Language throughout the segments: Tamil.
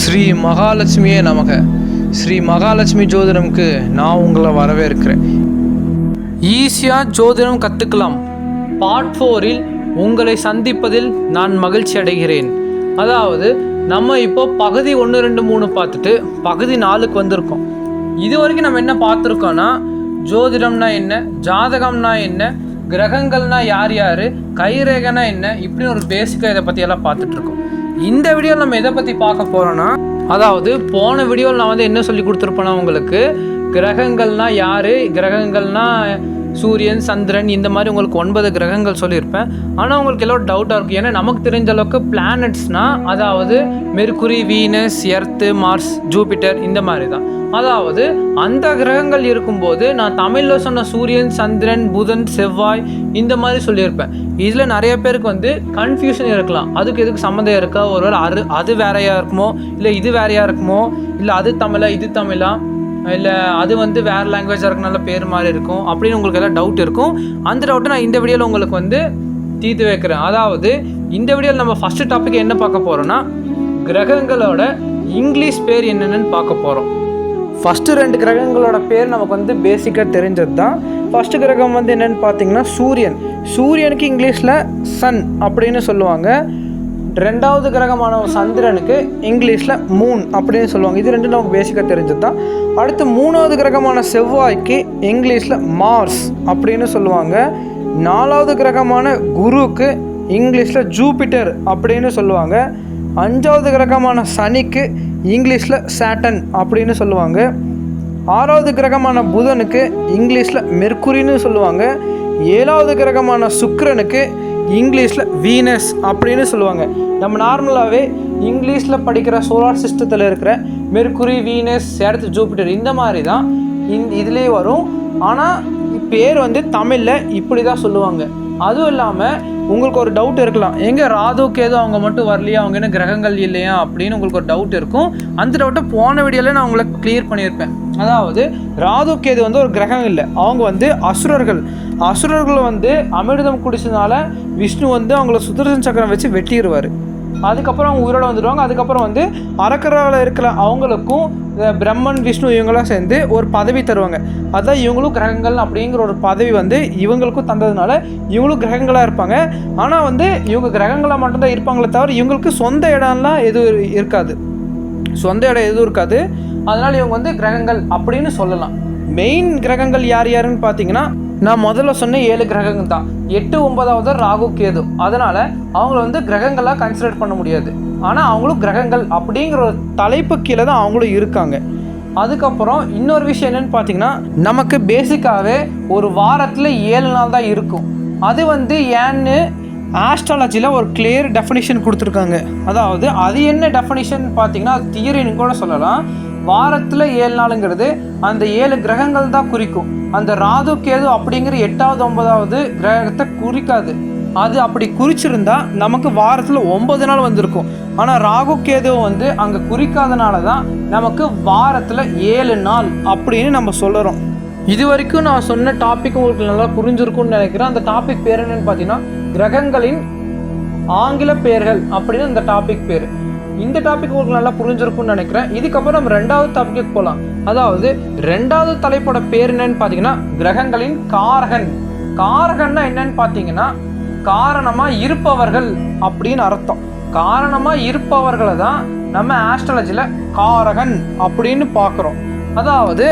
ஸ்ரீ மகாலட்சுமியே நமக. ஸ்ரீ மகாலட்சுமி ஜோதிடம்க்கு நான் உங்களை வரவேற்கிறேன். ஈஸியாக ஜோதிடம் கற்றுக்கலாம் பார்ட் ஃபோரில் உங்களை சந்திப்பதில் நான் மகிழ்ச்சி அடைகிறேன். அதாவது நம்ம இப்போ பகுதி ஒன்று ரெண்டு மூணு பார்த்துட்டு பகுதி நாலுக்கு வந்திருக்கோம். இது வரைக்கும் நம்ம என்ன பார்த்துருக்கோன்னா ஜோதிடம்னா என்ன ஜாதகம்னா என்ன கிரகங்கள்னா யார் யார் கைரேகனா என்ன இப்படின்னு ஒரு பேசிக்காக இதை பற்றியெல்லாம் பார்த்துட்ருக்கோம் இந்த வீடியோவில் நம்ம எதை பற்றி பார்க்க போகிறோன்னா அதாவது போன வீடியோவில் நான் வந்து என்ன சொல்லி கொடுத்துருப்பேன்னா உங்களுக்கு கிரகங்கள்னா யார்? கிரகங்கள்னால் சூரியன் சந்திரன் இந்த மாதிரி உங்களுக்கு ஒன்பது கிரகங்கள் சொல்லியிருப்பேன். ஆனால் உங்களுக்கு எல்லாம் டவுட்டாக இருக்கும் ஏன்னா நமக்கு தெரிஞ்ச அளவுக்கு பிளானட்ஸ்னால் அதாவது Mercury Venus earth Mars Jupiter இந்த மாதிரி தான். அதாவது அந்த கிரகங்கள் இருக்கும்போது நான் தமிழில் சொன்ன சூரியன் சந்திரன் புதன் செவ்வாய் இந்த மாதிரி சொல்லியிருப்பேன். இதில் நிறைய பேருக்கு வந்து கன்ஃபியூஷன் இருக்கலாம். அதுக்கு எதுக்கு சம்மந்தம் இருக்கா? ஒருவேளை அது அது வேறையாக இருக்குமோ? இல்லை இது வேறையாக இருக்குமோ? இல்லை அது தமிழா இது தமிழா? இல்லை அது வந்து வேறு லாங்குவேஜாக இருக்கனால பேர் மாதிரி இருக்கும். அப்படின்னு உங்களுக்கு எல்லாம் டவுட் இருக்கும். அந்த டவுட்டை நான் இந்த வீடியோவில் உங்களுக்கு வந்து தீர்த்து வைக்கிறேன். அதாவது இந்த வீடியோவில் நம்ம ஃபஸ்ட்டு டாபிக் என்ன பார்க்க போகிறோன்னா கிரகங்களோட இங்கிலீஷ் பேர் என்னென்னு பார்க்க போகிறோம் ஃபஸ்ட்டு ரெண்டு கிரகங்களோட பேர் நமக்கு வந்து பேசிக்காக தெரிஞ்சது தான். ஃபஸ்ட்டு கிரகம் வந்து என்னென்னு பார்த்தீங்கன்னா சூரியன். சூரியனுக்கு இங்கிலீஷில் சன் அப்படின்னு சொல்லுவாங்க. ரெண்டாவது கிரகமான சந்திரனுக்கு இங்கிலீஷில் மூன் அப்படின்னு சொல்லுவாங்க. இது ரெண்டும் நமக்கு பேசிக்காக தெரிஞ்சது தான் அடுத்து மூணாவது கிரகமான செவ்வாய்க்கு இங்கிலீஷில் மார்ஸ் அப்படின்னு சொல்லுவாங்க. நாலாவது கிரகமான குருவுக்கு இங்கிலீஷில் ஜூபிட்டர் அப்படின்னு சொல்லுவாங்க. அஞ்சாவது கிரகமான சனிக்கு இங்கிலீஷில் சாட்டன் அப்படின்னு சொல்லுவாங்க. ஆறாவது கிரகமான புதனுக்கு இங்கிலீஷில் மெர்க்குரின்னு சொல்லுவாங்க. ஏழாவது கிரகமான சுக்கரனுக்கு இங்கிலீஷில் வீனஸ் அப்படின்னு சொல்லுவாங்க. நம்ம நார்மலாகவே இங்கிலீஷில் படிக்கிற சோலார் சிஸ்டத்தில் இருக்கிற மெர்க்குரி வீனஸ் அடுத்து ஜூபிட்டர் இந்த மாதிரி தான் இந் இதுலேயே வரும். ஆனால் பேர் வந்து தமிழில் இப்படி தான் சொல்லுவாங்க. அதுவும் இல்லாமல் உங்களுக்கு ஒரு டவுட் இருக்கலாம். எங்கே ராது கேது அவங்க மட்டும் வரலையா? அவங்க என்ன கிரகங்கள் இல்லையா? அப்படின்னு உங்களுக்கு ஒரு டவுட் இருக்கும். அந்த டவுட்டை போன வீடியோவில் நான் உங்களுக்கு கிளியர் பண்ணியிருப்பேன். அதாவது ராது கேது வந்து ஒரு கிரகம் இல்லை. அவங்க வந்து அசுரர்கள். அசுரர்களை வந்து அமிர்தம் குடிச்சதுனால விஷ்ணு வந்து அவங்கள சுதர்சன் சக்கரம் வச்சு வெட்டிடுவார் அதுக்கப்புறம் அவங்க உயிரோட வந்துடுவாங்க அதுக்கப்புறம் வந்து அரக்கராவில் இருக்கிற அவங்களுக்கும் இந்த பிரம்மன் விஷ்ணு இவங்களாம் சேர்ந்து ஒரு பதவி தருவாங்க. அதான் இவங்களும் கிரகங்கள் அப்படிங்கிற ஒரு பதவி வந்து இவங்களுக்கும் தந்ததுனால இவங்களும் கிரகங்களாக இருப்பாங்க. ஆனால் வந்து இவங்க கிரகங்களாக மட்டும்தான் இருப்பாங்களே தவிர இவங்களுக்கு சொந்த இடம்லாம் எதுவும் இருக்காது. சொந்த இடம் எதுவும் இருக்காது. அதனால் இவங்க வந்து கிரகங்கள் அப்படின்னு சொல்லலாம். மெயின் கிரகங்கள் யார் யாருன்னு பார்த்தீங்கன்னா நான் முதல்ல சொன்ன ஏழு கிரகங்கள் தான் எட்டு ஒன்பதாவது ராகு கேது. அதனால் அவங்கள வந்து கிரகங்களாக கன்சிடர் பண்ண முடியாது. ஆனால் அவங்களும் கிரகங்கள் அப்படிங்கிற ஒரு தலைப்பு கீழே தான் அவங்களும் இருக்காங்க. அதுக்கப்புறம் இன்னொரு விஷயம் என்னன்னு பார்த்தீங்கன்னா நமக்கு பேசிக்காகவே ஒரு வாரத்தில் ஏழு நாள் தான் இருக்கும். அது வந்து ஏன்னு ஆஸ்ட்ராலஜியில் ஒரு கிளியர் டெஃபினிஷன் கொடுத்துருக்காங்க. அதாவது அது என்ன டெஃபினிஷன் பார்த்தீங்கன்னா அது தியரின்னு கூட சொல்லலாம். வாரத்தில் ஏழு நாளுங்கிறது அந்த ஏழு கிரகங்கள் தான் குறிக்கும். அந்த ராது கேது அப்படிங்கிற எட்டாவது ஒன்பதாவது கிரகத்தை குறிக்காது. அது அப்படி குறிச்சிருந்தா நமக்கு வாரத்தில் ஒன்பது நாள் வந்திருக்கும். ஆனால் ராகு கேது வந்து அங்கே குறிக்காதனால தான் நமக்கு வாரத்தில் ஏழு நாள் அப்படின்னு நம்ம சொல்லுறோம் இது வரைக்கும் நான் சொன்ன டாபிக் உங்களுக்கு நல்லா புரிஞ்சிருக்கும்னு நினைக்கிறேன். அந்த டாபிக் பேர் என்னன்னு பார்த்தீங்கன்னா கிரகங்களின் ஆங்கில பெயர்கள் அப்படின்னு அந்த டாபிக் பேர். இந்த டாபிக் உங்களுக்கு நல்லா புரிஞ்சிருக்கும்னு நினைக்கிறேன். இதுக்கப்புறம் நம்ம ரெண்டாவது டாபிக்கு போகலாம் அதாவது ரெண்டாவது தலைப்போட பேர் என்னன்னு பார்த்தீங்கன்னா கிரகங்களின் காரகன். காரகன்னா என்னன்னு பார்த்தீங்கன்னா காரணமாக இருப்பவர்கள் அப்படின்னு அர்த்தம். காரணமாக இருப்பவர்களை தான் நம்ம ஆஸ்ட்ராலஜியில் காரகன் அப்படின்னு பார்க்குறோம். அதாவது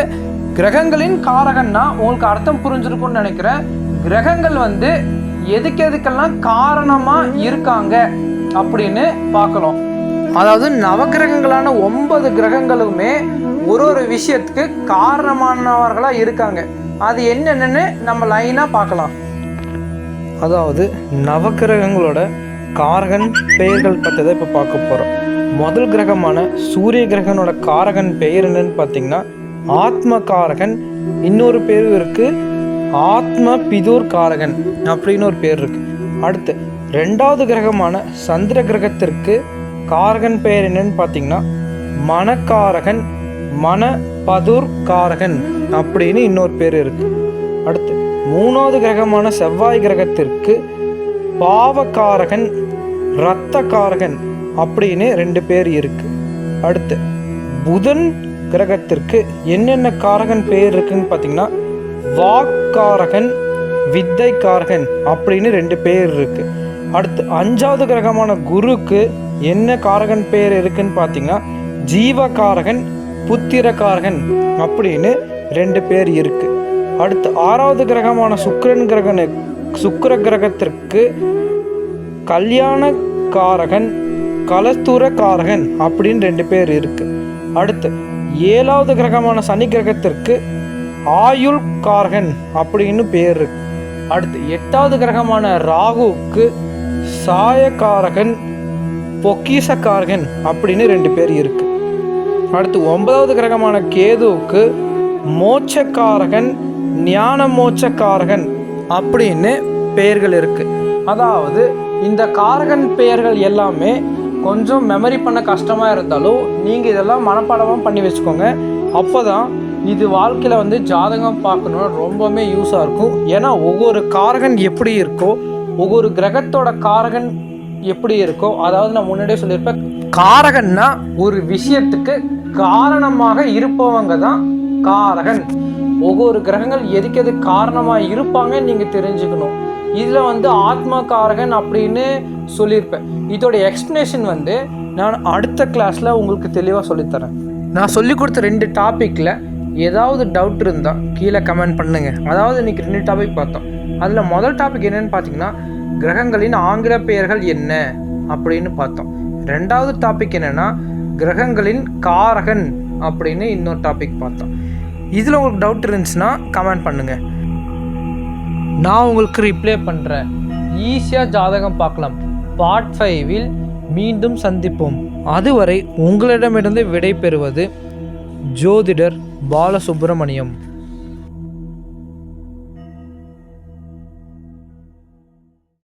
கிரகங்களின் காரகன்னா உங்களுக்கு அர்த்தம் புரிஞ்சிருக்கும்னு நினைக்கிறேன். கிரகங்கள் வந்து எதுக்கு எதுக்கெல்லாம் காரணமாக இருக்காங்க அப்படின்னு பார்க்கலாம் அதாவது நவகிரகங்களான ஒன்பது கிரகங்களுமே ஒரு ஒரு விஷயத்துக்கு காரணமானவர்களாக இருக்காங்க. அது என்னென்னு நம்ம லைனாக பார்க்கலாம். அதாவது நவகிரகங்களோட காரகன் பெயர்கள் பற்றி தான் இப்போ பார்க்க போகிறோம் முதல் கிரகமான சூரிய கிரகனோட காரகன் பெயர் என்னன்னு பார்த்தீங்கன்னா ஆத்ம காரகன். இன்னொரு பேரும் இருக்குது ஆத்ம பிதூர் காரகன் அப்படின்னு ஒரு பேர் இருக்கு. அடுத்து ரெண்டாவது கிரகமான சந்திர கிரகத்திற்கு காரகன் பெயர் என்னன்னு பார்த்தீங்கன்னா மனக்காரகன் மன பதுர் காரகன் அப்படின்னு இன்னொரு பேர் இருக்கு. அடுத்து மூணாவது கிரகமான செவ்வாய் கிரகத்திற்கு பாவக்காரகன் இரத்தக்காரகன் அப்படின்னு ரெண்டு பேர் இருக்கு. அடுத்து புதன் கிரகத்திற்கு என்னென்ன காரகன் பேர் இருக்குன்னு பார்த்தீங்கன்னா வாக்காரகன் வித்தை காரகன் அப்படின்னு ரெண்டு பேர் இருக்கு. அடுத்து அஞ்சாவது கிரகமான குருக்கு என்ன காரகன் பேர் இருக்குன்னு பார்த்தீங்கன்னா ஜீவகாரகன் புத்திரகாரகன் அப்படின்னு ரெண்டு பேர் இருக்கு. அடுத்து ஆறாவது கிரகமான சுக்கரன் கிரகனு சுக்கிர கிரகத்திற்கு கல்யாண காரகன் கலஸ்தூர காரகன் அப்படின்னு ரெண்டு பேர் இருக்கு. அடுத்து ஏழாவது கிரகமான சனி கிரகத்திற்கு ஆயுள் காரகன் அப்படின்னு பேர் இருக்கு. அடுத்து எட்டாவது கிரகமான ராகுவுக்கு சாயக்காரகன் பொக்கிசக்காரகன் அப்படின்னு ரெண்டு பேர் இருக்கு. அடுத்து ஒன்பதாவது கிரகமான கேதுவுக்கு மோட்சக்காரகன் ஞான மோட்சக்காரகன் அப்படின்னு பெயர்கள் இருக்கு. அதாவது இந்த காரகன் பெயர்கள் எல்லாமே கொஞ்சம் மெமரி பண்ண கஷ்டமாக இருந்தாலும் நீங்கள் இதெல்லாம் மனப்பாடமாக பண்ணி வச்சுக்கோங்க. அப்போ தான் இது வாழ்க்கையில் வந்து ஜாதகம் பார்க்கணுன்னா ரொம்பவுமே யூஸாக இருக்கும். ஏன்னா ஒவ்வொரு காரகன் எப்படி இருக்கோ ஒவ்வொரு கிரகத்தோட காரகன் எப்படி இருக்கோ அதாவது நான் முன்னாடியே சொல்லியிருப்பேன் காரகன்னா ஒரு விஷயத்துக்கு காரணமாக இருப்பவங்க தான் காரகன். ஒவ்வொரு கிரகங்கள் எதுக்கு எது காரணமாக இருப்பாங்கன்னு நீங்கள் தெரிஞ்சுக்கணும். இதில் வந்து ஆத்மா காரகன் அப்படின்னு சொல்லியிருப்பேன். இதோட எக்ஸ்ப்ளனேஷன் வந்து நான் அடுத்த கிளாஸில் உங்களுக்கு தெளிவாக சொல்லித்தரேன். நான் சொல்லி கொடுத்த ரெண்டு டாப்பிக்கில் ஏதாவது டவுட் இருந்தால் கீழே கமெண்ட் பண்ணுங்கள் அதாவது இன்னைக்கு ரெண்டு டாபிக் பார்த்தோம். அதில் முதல் டாபிக் என்னன்னு பார்த்தீங்கன்னா கிரகங்களின் ஆங்கில பெயர்கள் என்ன அப்படின்னு பார்த்தோம். ரெண்டாவது டாபிக் என்னன்னா கிரகங்களின் காரகன் அப்படின்னு இன்னொரு டாபிக் பார்த்தோம். இதில் உங்களுக்கு டவுட் இருந்துச்சுன்னா கமெண்ட் பண்ணுங்கள் நான் உங்களுக்கு ரிப்ளை பண்ணுறேன் ஈஸியாக ஜாதகம் பார்க்கலாம். பார்ட் ஃபைவில் மீண்டும் சந்திப்போம். அதுவரை உங்களிடமிருந்து விடை பெறுவது ஜோதிடர் பாலசுப்ரமணியம்.